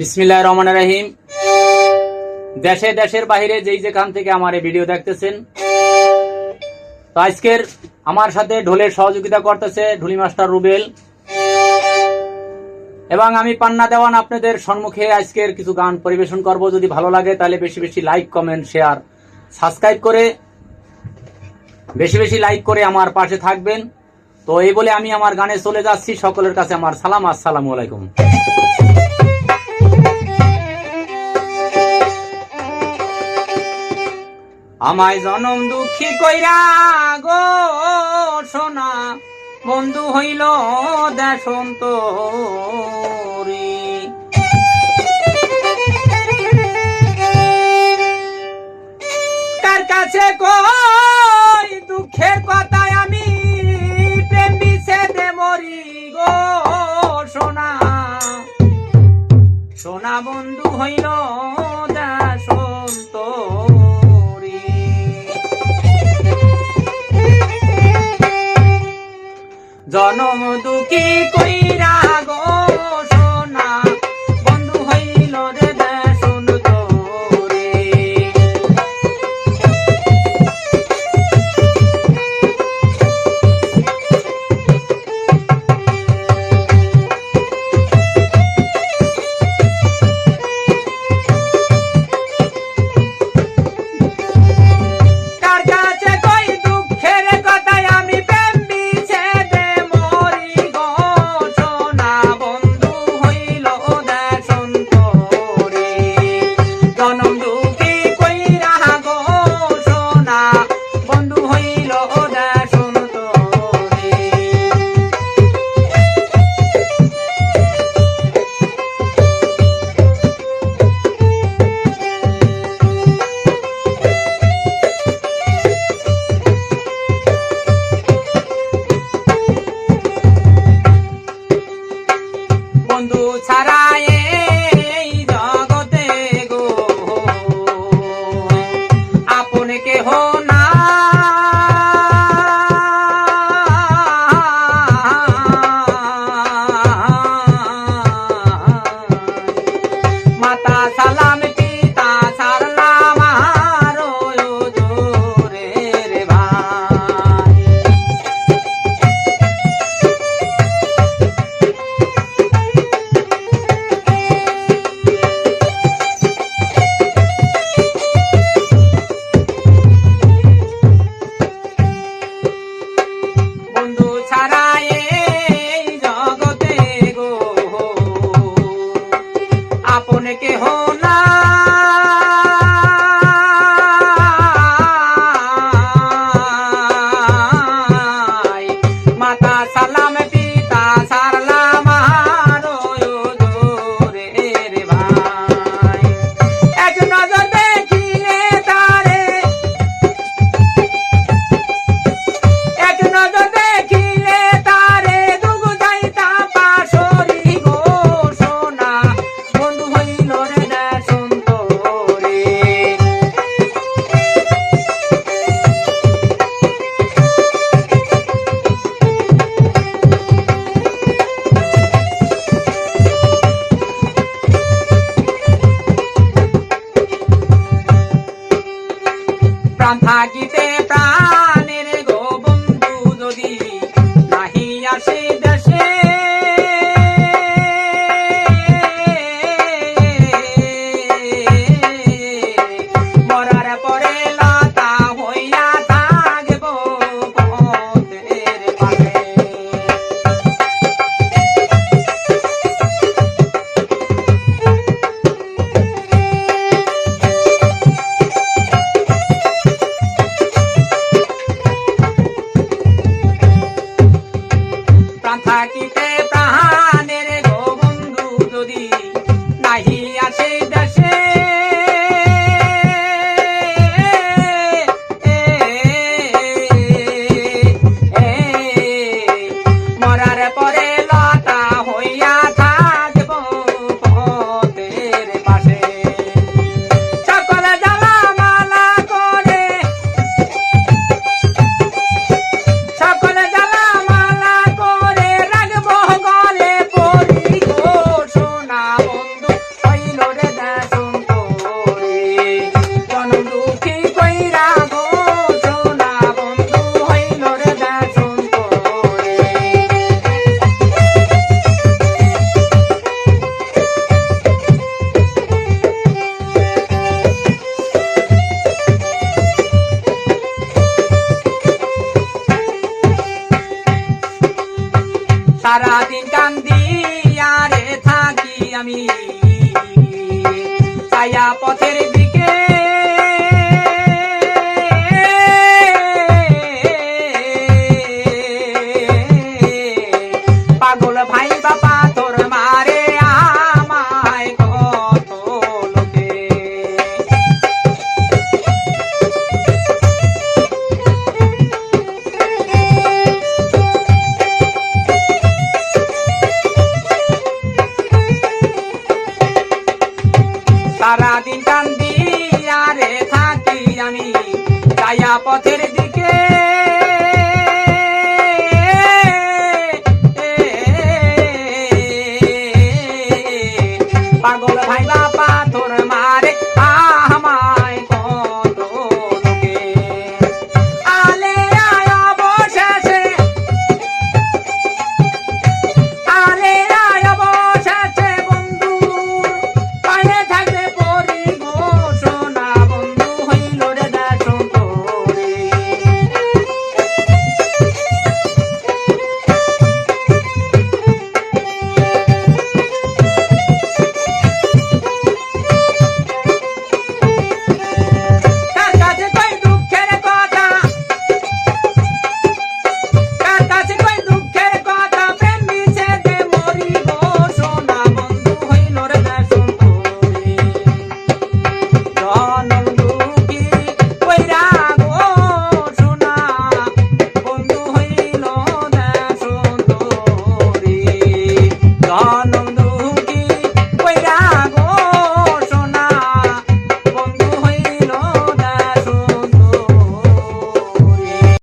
বিসমিল্লাহ রহমান রাহিম। দেশে দেশের বাইরে যেই যেখান থেকে আমার এই ভিডিও দেখতেছেন, তো আজকের আমার সাথে ঢোলের সহযোগিতা করতেছে ঢুলি মাস্টার রুবেল। এবং আমি পান্না দেওয়ান আপনাদের সম্মুখে আজকের কিছু গান পরিবেশন করব। যদি ভালো লাগে, তাহলে বেশি বেশি লাইক, কমেন্ট, শেয়ার, সাবস্ক্রাইব করে বেশি বেশি লাইক করে আমার পাশে থাকবেন। তো এই বলে আমি আমার গানে চলে যাচ্ছি। সকলের কাছে আমার সালাম। আসসালামু আলাইকুম। আমায় জনম দুঃখী কইরা গো সোনা। বন্ধু হইল দেশন্ত কার কাছে কই দুঃখের কথায় জনম দুঃখী কইরা কেহ aquí te সারাদিন কান্দি আরে থাকি আমি। ছায়া পথের সারাদিন কান্দি আরে থাকি আমি ছায়া পথের দিকে পাগল ভাই বাপা